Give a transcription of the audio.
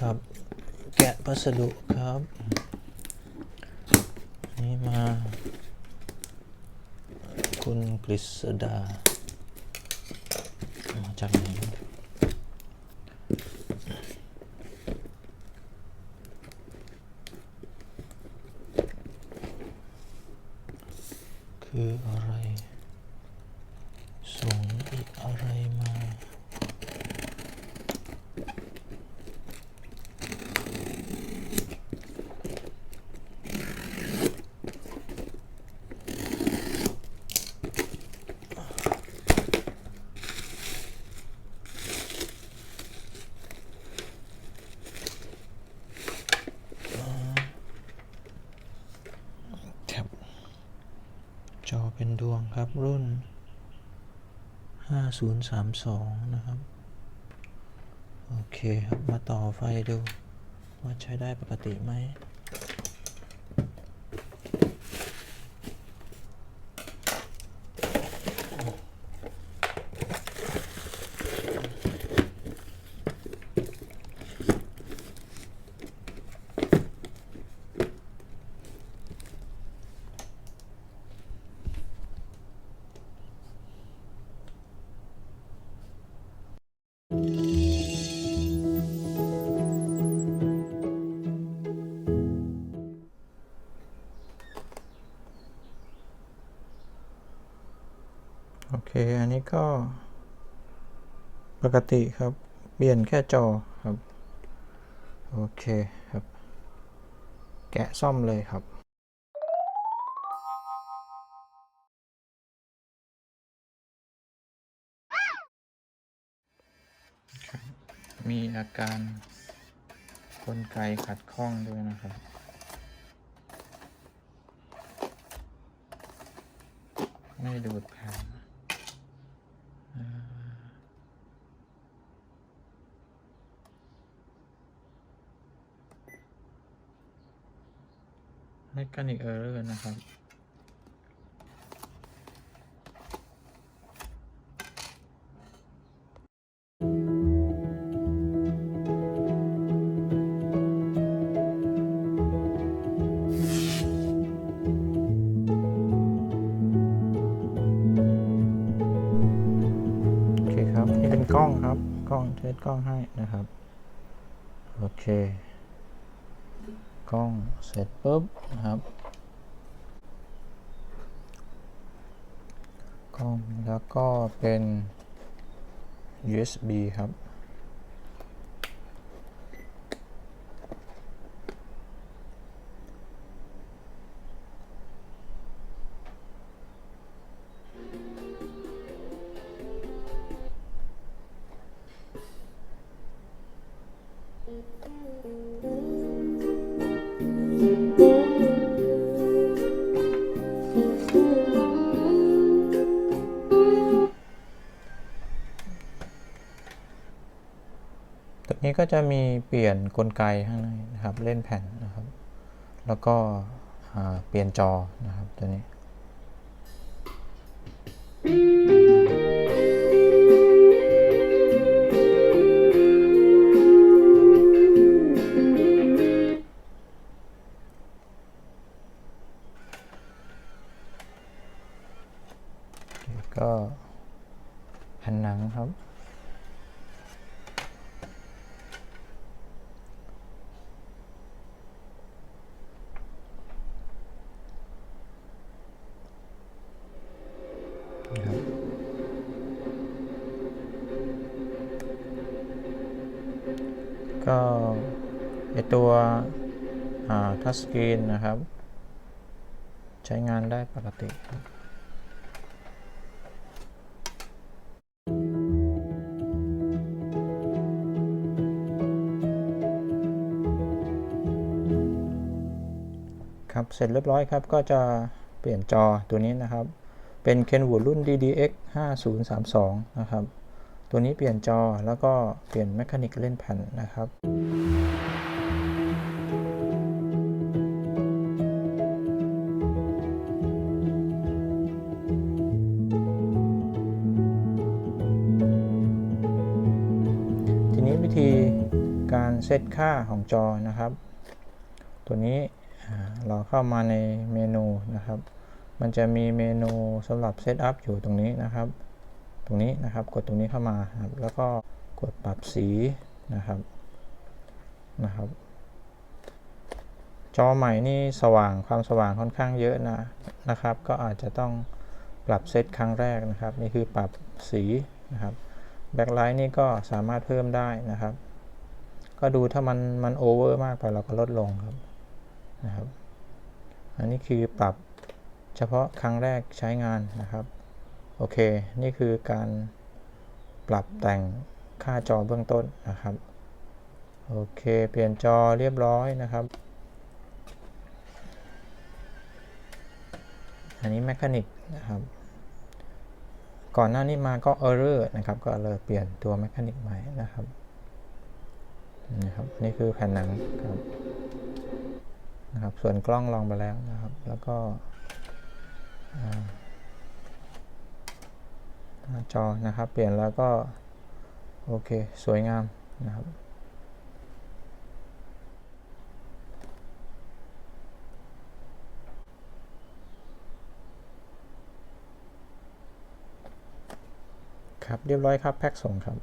ครับ แกะพัสดุครับ นี่มา คุณกฤษดา มาจากไหนคืออะไรส่งอีกอะไรมา ครับจอเป็นดวงค รุ่น 5032 นะครับ โอเคครับ มาต่อไฟดู ว่าใช้ได้ปกติไหม โอเค อันนี้ก็ ปกติครับ เปลี่ยนแค่จอครับ โอเคครับ แกะซ่อมเลยครับมีอาการกลไกขัดข้องด้วยนะครับ ไม่ดูดแผ่น เมคานิกเออร์เรอร์นะครับ โอเคครับ นี่เป็นกล้องครับ กล้องเทสกล้องให้นะครับ โอเค กล้องเสร็จปุ๊บนะครับกล้องแล้วก็เป็น USB ครับ ตัวนี้ก็จะมีเปลี่ยนกลไกข้างในนะครับ เล่นแผ่นนะครับ แล้วก็เปลี่ยนจอนะครับตัวนี้ ก็ไอตัวทัชสกรีนนะครับ ใช้งานได้ปกติครับครับเสร็จเรียบร้อยครับ ก็จะเปลี่ยนจอตัวนี้นะครับ เป็น Kenwood รุ่น DDX 5032 นะครับ ตัวนี้เปลี่ยนจอแล้วก็เปลี่ยนแมคานิกเล่นแผ่นนะครับทีนี้วิธีการเซตค่าของจอนะครับ ตัวนี้เราเข้ามาในเมนูนะครับ มันจะมีเมนูสำหรับเซตอัพอยู่ตรงนี้นะครับ ตรงนี้นะครับ กดตรงนี้เข้ามาครับแล้วก็กดปรับสีนะครับนะครับ จอใหม่นี่สว่างความสว่างค่อนข้างเยอะนะนะครับ ก็อาจจะต้องปรับเซตครั้งแรกนะครับ นี่คือปรับสีนะครับแบ็คไลท์นี่ก็สามารถเพิ่มได้นะครับ ก็ดูถ้ามันมันโอเวอร์มากไปเราก็ลดลงครับนะครับ อันนี้คือปรับเฉพาะครั้งแรกใช้งานนะครับ โอเค นี่คือการปรับแต่งค่าจอเบื้องต้นนะครับ โอเค เปลี่ยนจอเรียบร้อยนะครับ อันนี้แมคานิกนะครับ ก่อนหน้านี้มาก็ Error นะครับ ก็เลยเปลี่ยนตัวแมคานิกใหม่นะครับ นะครับ นี่คือแผ่นหนังครับนะครับ ส่วนกล้องลองไปแล้วนะครับ แล้วก็อ่า หน้าจอนะครับ เปลี่ยนแล้วก็โอเค สวยงามนะครับครับเรียบร้อยครับ แพ็คส่งครับ